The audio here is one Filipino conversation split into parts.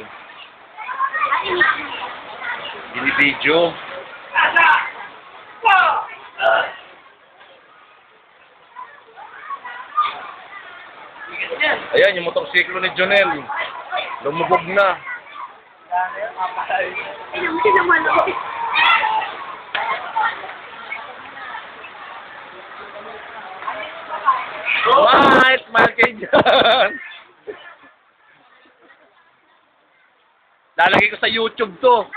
video. Binibidyo. Ayan, yung motorsiklo ni Jonel. Lumubog na. Smile, smile kay John. Lalagay ko sa YouTube to.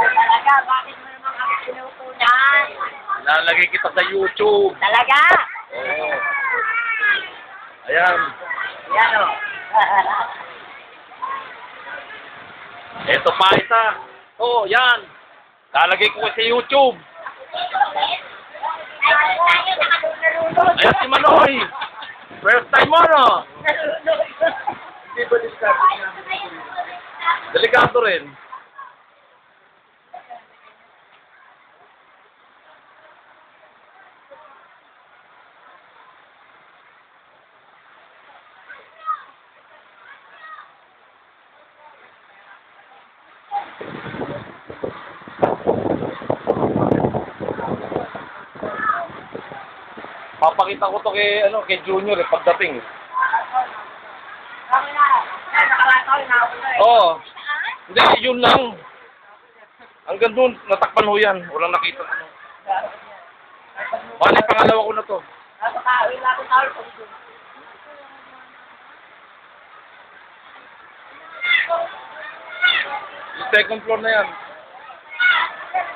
Talaga, bakit mo naman kami pinutunan? Lalagay kita sa YouTube. Talaga? Oo. Ayan. Yan o. Ito pa isa. Oh, yan. Lalagay ko sa YouTube. Ayan si Manoy. First time mo, no? Delikado rin. Papakita ko to kay ano kay Junior eh, pagdating. Na. Hindi, yun lang. Hanggang doon, natakpan ho yan. Walang nakita. Ano. Bali, pangalawa ko na to. Nasa tao, wala akong tao pag doon. Yung second floor na yan.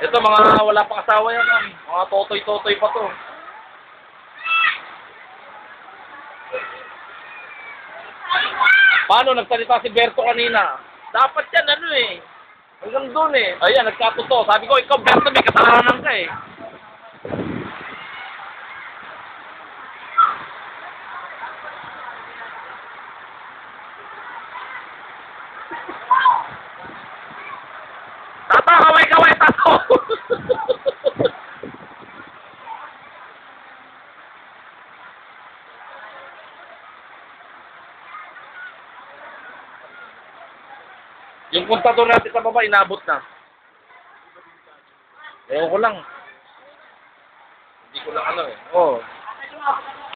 Ito, mga wala pang asawa yan. Mga totoy-totoy pa to. Paano nagsalita si Berto kanina? Dapat yan, ano eh. Hanggang doon eh. Ayan, nagkatuto. Sabi ko, ikaw, Berto, may kasalanan ka eh. Tato, kaway-kaway, tato! Yung kontador natin sa baba, inabot na. Ewan ko lang. Hindi ko lang ano eh. Oo.